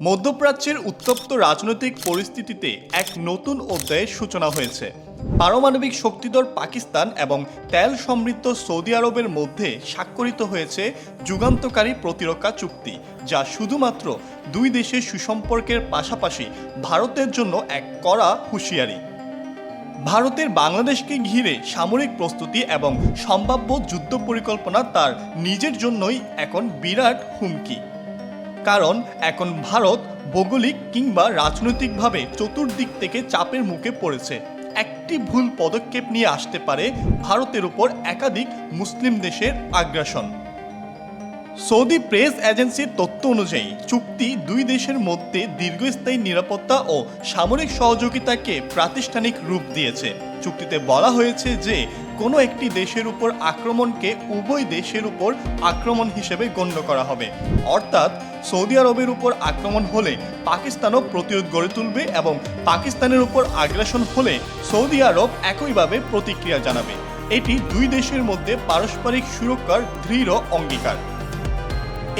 মধ্যপ্রাচ্যের উত্তপ্ত রাজনৈতিক পরিস্থিতিতে এক নতুন অধ্যায়ের সূচনা হয়েছে। পারমাণবিক শক্তিধর পাকিস্তান এবং তেল সমৃদ্ধ সৌদি আরবের মধ্যে স্বাক্ষরিত হয়েছে যুগান্তকারী প্রতিরক্ষা চুক্তি, যা শুধুমাত্র দুই দেশের সুসম্পর্কের পাশাপাশি ভারতের জন্য এক কড়া হুঁশিয়ারি। ভারতের বাংলাদেশকে ঘিরে সামরিক প্রস্তুতি এবং সম্ভাব্য যুদ্ধ পরিকল্পনা তার নিজের জন্যই এখন বিরাট হুমকি। কারণ এখন ভারত ভৌগোলিক কিংবা রাজনৈতিকভাবে চতুর্দিক থেকে চাপের মুখে পড়েছে। একটি ভুল পদক্ষেপ নিয়ে আসতে পারে ভারতের উপর একাধিক মুসলিম দেশের আগ্রাসন। সৌদি প্রেস এজেন্সির তথ্য অনুযায়ী, চুক্তি দুই দেশের মধ্যে দীর্ঘস্থায়ী নিরাপত্তা ও সামরিক সহযোগিতাকে প্রাতিষ্ঠানিক রূপ দিয়েছে। চুক্তিতে বলা হয়েছে যে, কোনো একটি দেশের উপর আক্রমণকে উভয় দেশের উপর আক্রমণ হিসেবে গণ্য করা হবে। অর্থাৎ, সৌদি আরবের উপর আক্রমণ হলে পাকিস্তানও প্রতিরোধ গড়ে তুলবে এবং পাকিস্তানের উপর আগ্রাসন হলে সৌদি আরব একইভাবে প্রতিক্রিয়া জানাবে। এটি দুই দেশের মধ্যে পারস্পরিক সুরক্ষার দৃঢ় অঙ্গীকার।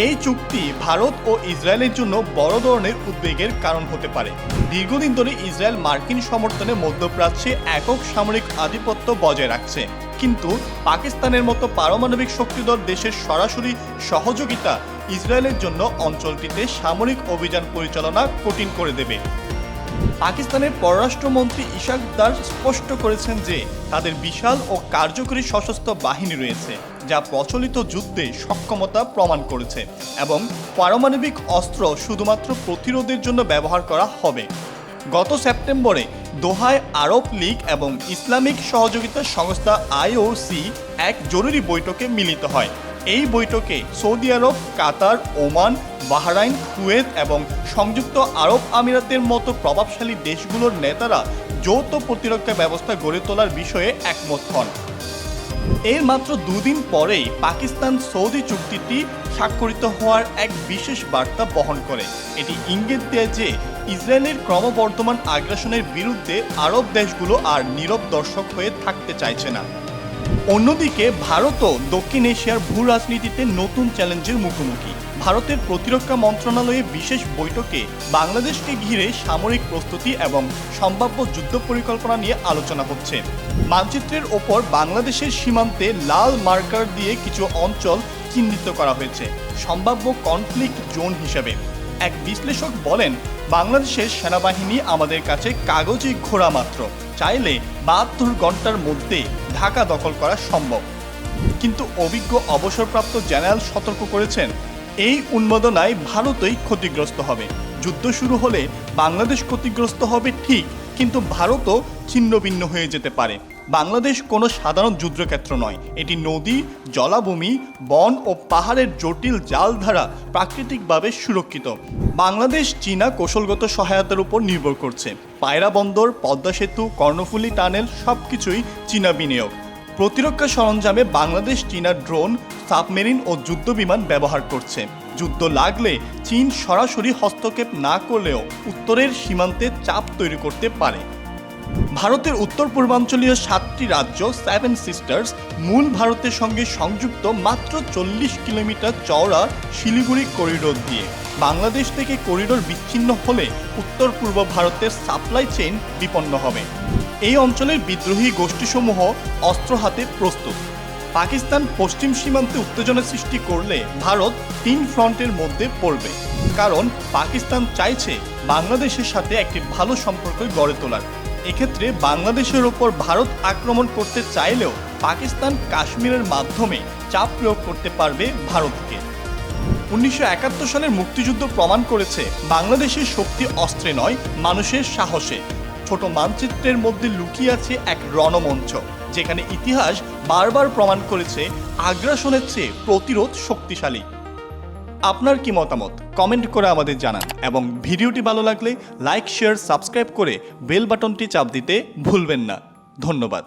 এই চুক্তি ভারত ও ইসরায়েলের জন্য বড় ধরনের উদ্বেগের কারণ হতে পারে। দীর্ঘদিন ধরে ইসরায়েল মার্কিন সমর্থনে মধ্যপ্রাচ্যে একক সামরিক আধিপত্য বজায় রাখছে। কিন্তু পাকিস্তানের মতো পারমাণবিক শক্তিধর দেশের সরাসরি সহযোগিতা ইসরায়েলের জন্য অঞ্চলটিতে সামরিক অভিযান পরিচালনা কঠিন করে দেবে। পাকিস্তানের পররাষ্ট্রমন্ত্রী ইশাক দার স্পষ্ট করেছেন যে, তাদের বিশাল ও কার্যকরী সশস্ত্র বাহিনী রয়েছে, যা প্রচলিত যুদ্ধে সক্ষমতা প্রমাণ করেছে এবং পারমাণবিক অস্ত্র শুধুমাত্র প্রতিরোধের জন্য ব্যবহার করা হবে। গত সেপ্টেম্বরে দোহায় আরব লীগ এবং ইসলামিক সহযোগিতা সংস্থা আইওসি এক জরুরি বৈঠকে মিলিত হয়। এই বৈঠকে সৌদি আরব, কাতার, ওমান, বাহরাইন, কুয়েত এবং সংযুক্ত আরব আমিরাতের মতো প্রভাবশালী দেশগুলোর নেতারা যৌথ প্রতিরক্ষা ব্যবস্থা গড়ে তোলার বিষয়ে একমত হন। এর মাত্র দুদিন পরেই পাকিস্তান সৌদি চুক্তিটি স্বাক্ষরিত হওয়ার এক বিশেষ বার্তা বহন করে। এটি ইঙ্গিত দেয় যে, ইসরায়েলের ক্রমবর্ধমান আগ্রাসনের বিরুদ্ধে আরব দেশগুলো আর নীরব দর্শক হয়ে থাকতে চাইছে না। অন্যদিকে ভারতও দক্ষিণ এশিয়ার ভূ রাজনীতিতে নতুন চ্যালেঞ্জের মুখোমুখি। ভারতের প্রতিরক্ষা মন্ত্রণালয়ে বিশেষ বৈঠকে বাংলাদেশকে ঘিরে সামরিক প্রস্তুতি এবং সম্ভাব্য যুদ্ধ পরিকল্পনা নিয়ে আলোচনা হচ্ছে। মানচিত্রের ওপর বাংলাদেশের সীমান্তে লাল মার্কার দিয়ে কিছু অঞ্চল চিহ্নিত করা হয়েছে। সম্ভাব্য কনফ্লিক্ট জোন হিসেবে। এক বিশ্লেষক বলেন, বাংলাদেশের সেনাবাহিনী আমাদের কাছে কাগজে ঘোড়া মাত্র। চাইলে বাহাত্তর ঘণ্টার মধ্যে ঢাকা দখল করা সম্ভব। কিন্তু অভিজ্ঞ অবসরপ্রাপ্ত জেনারেল সতর্ক করেছেন, এই উন্মাদনায় ভারতই ক্ষতিগ্রস্ত হবে। যুদ্ধ শুরু হলে বাংলাদেশ ক্ষতিগ্রস্ত হবে ঠিক, কিন্তু ভারতও ছিন্নভিন্ন হয়ে যেতে পারে। বাংলাদেশ কোনো সাধারণ যুদ্ধক্ষেত্র নয়। এটি নদী, জলাভূমি, বন ও পাহাড়ের জটিল জাল দ্বারা প্রাকৃতিকভাবে সুরক্ষিত। বাংলাদেশ চীনা কৌশলগত সহায়তার উপর নির্ভর করছে। পায়রা বন্দর, পদ্মা সেতু, কর্ণফুলী টানেল সবকিছুই চীনা বিনিয়োগ। প্রতিরক্ষা সরঞ্জামে বাংলাদেশ চীনা ড্রোন, সাবমেরিন ও যুদ্ধবিমান ব্যবহার করছে। যুদ্ধ লাগলে চীন সরাসরি হস্তক্ষেপ না করলেও উত্তরের সীমান্তে চাপ তৈরি করতে পারে। ভারতের উত্তর পূর্বাঞ্চলীয় সাতটি রাজ্য সেভেন সিস্টার্স মূল ভারতের সঙ্গে সংযুক্ত মাত্র চল্লিশ কিলোমিটার চওড়া শিলিগুড়ি করিডোর দিয়ে। বাংলাদেশ থেকে করিডোর বিচ্ছিন্ন হলে উত্তর পূর্ব ভারতের সাপ্লাই চেইন বিপন্ন হবে। এই অঞ্চলের বিদ্রোহী গোষ্ঠীসমূহ অস্ত্র হাতে প্রস্তুত। পাকিস্তান পশ্চিম সীমান্তে উত্তেজনা সৃষ্টি করলে ভারত তিন ফ্রন্টের মধ্যে পড়বে। কারণ পাকিস্তান চাইছে বাংলাদেশের সাথে একটি ভালো সম্পর্ক গড়ে তোলার। এক্ষেত্রে বাংলাদেশের ওপর ভারত আক্রমণ করতে চাইলেও পাকিস্তান কাশ্মীরের মাধ্যমে চাপ প্রয়োগ করতে পারবে ভারতকে। উনিশশো একাত্তর সালের মুক্তিযুদ্ধ প্রমাণ করেছে, বাংলাদেশের শক্তি অস্ত্রে নয়, মানুষের সাহসে। ছোট মানচিত্রের মধ্যে লুকিয়ে আছে এক রণমঞ্চ, যেখানে ইতিহাস বারবার প্রমাণ করেছে আগ্রাসনের চেয়ে প্রতিরোধ শক্তিশালী। আপনার কি মতামত? কমেন্ট করে আমাদের জানান এবং ভিডিওটি ভালো লাগলে লাইক, শেয়ার, সাবস্ক্রাইব করে বেল বাটনটি চাপ দিতে ভুলবেন না। ধন্যবাদ।